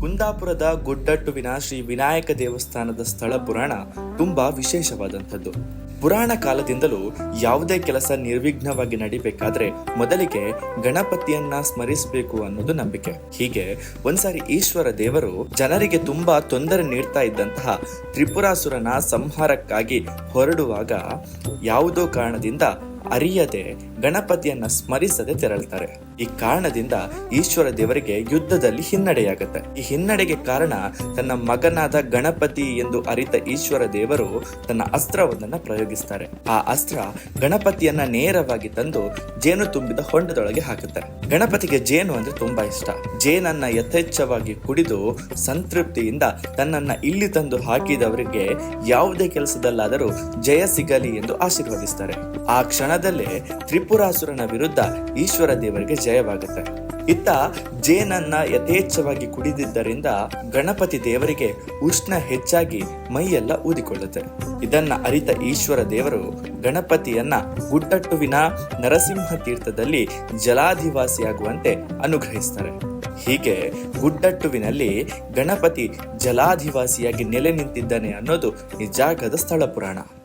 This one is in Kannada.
ಕುಂದಾಪುರದ ಗುಡ್ಡಟ್ಟುವಿನ ಶ್ರೀ ವಿನಾಯಕ ದೇವಸ್ಥಾನದ ಸ್ಥಳ ಪುರಾಣ ತುಂಬಾ ವಿಶೇಷವಾದಂಥದ್ದು. ಪುರಾಣ ಕಾಲದಿಂದಲೂ ಯಾವುದೇ ಕೆಲಸ ನಿರ್ವಿಘ್ನವಾಗಿ ನಡಿಬೇಕಾದ್ರೆ ಮೊದಲಿಗೆ ಗಣಪತಿಯನ್ನ ಸ್ಮರಿಸಬೇಕು ಅನ್ನೋದು ನಂಬಿಕೆ. ಹೀಗೆ ಒಂದ್ಸಾರಿ ಈಶ್ವರ ದೇವರು ಜನರಿಗೆ ತುಂಬಾ ತೊಂದರೆ ನೀಡ್ತಾ ಇದ್ದಂತಹ ತ್ರಿಪುರಾಸುರನ ಸಂಹಾರಕ್ಕಾಗಿ ಹೊರಡುವಾಗ ಯಾವುದೋ ಕಾರಣದಿಂದ ಅರಿಯದೆ ಗಣಪತಿಯನ್ನ ಸ್ಮರಿಸದೆ ತೆರಳ್ತಾರೆ. ಈ ಕಾರಣದಿಂದ ಈಶ್ವರ ದೇವರಿಗೆ ಯುದ್ಧದಲ್ಲಿ ಹಿನ್ನಡೆಯಾಗುತ್ತೆ. ಈ ಹಿನ್ನಡೆಗೆ ಕಾರಣ ತನ್ನ ಮಗನಾದ ಗಣಪತಿ ಎಂದು ಅರಿತ ಈಶ್ವರ ದೇವರು ತನ್ನ ಅಸ್ತ್ರವೊಂದನ್ನ ಪ್ರಯೋಗಿಸ್ತಾರೆ. ಆ ಅಸ್ತ್ರ ಗಣಪತಿಯನ್ನ ನೇರವಾಗಿ ತಂದು ಜೇನು ತುಂಬಿದ ಹೊಂಡದೊಳಗೆ ಹಾಕುತ್ತಾರೆ ಗಣಪತಿಗೆ ಜೇನು ಅಂದ್ರೆ ತುಂಬಾ ಇಷ್ಟ. ಜೇನನ್ನ ಯಥೇಚ್ಛವಾಗಿ ಕುಡಿದು ಸಂತೃಪ್ತಿಯಿಂದ ತನ್ನನ್ನ ಇಲ್ಲಿ ತಂದು ಹಾಕಿದವರಿಗೆ ಯಾವುದೇ ಕೆಲಸದಲ್ಲಾದರೂ ಜಯ ಸಿಗಲಿ ಎಂದು ಆಶೀರ್ವದಿಸ್ತಾರೆ. ಆ ಕ್ಷಣದಲ್ಲೇ ತ್ರಿಪುರಾಸುರನ ವಿರುದ್ಧ ಈಶ್ವರ ದೇವರಿಗೆ ಜಯವಾಗುತ್ತೆ. ಇತ್ತ ಜೇನನ್ನ ಯಥೇಚ್ಛವಾಗಿ ಕುಡಿದಿದ್ದರಿಂದ ಗಣಪತಿ ದೇವರಿಗೆ ಉಷ್ಣ ಹೆಚ್ಚಾಗಿ ಮೈಯೆಲ್ಲ ಊದಿಕೊಳ್ಳುತ್ತೆ. ಇದನ್ನ ಅರಿತ ಈಶ್ವರ ದೇವರು ಗಣಪತಿಯನ್ನ ಗುಡ್ಡಟ್ಟುವಿನ ನರಸಿಂಹ ತೀರ್ಥದಲ್ಲಿ ಜಲಾಧಿವಾಸಿಯಾಗುವಂತೆ ಅನುಗ್ರಹಿಸ್ತಾರೆ. ಹೀಗೆ ಗುಡ್ಡಟ್ಟುವಿನಲ್ಲಿ ಗಣಪತಿ ಜಲಾಧಿವಾಸಿಯಾಗಿ ನೆಲೆ ನಿಂತಿದ್ದಾನೆ ಅನ್ನೋದು ಈ ಜಾಗದ ಸ್ಥಳ ಪುರಾಣ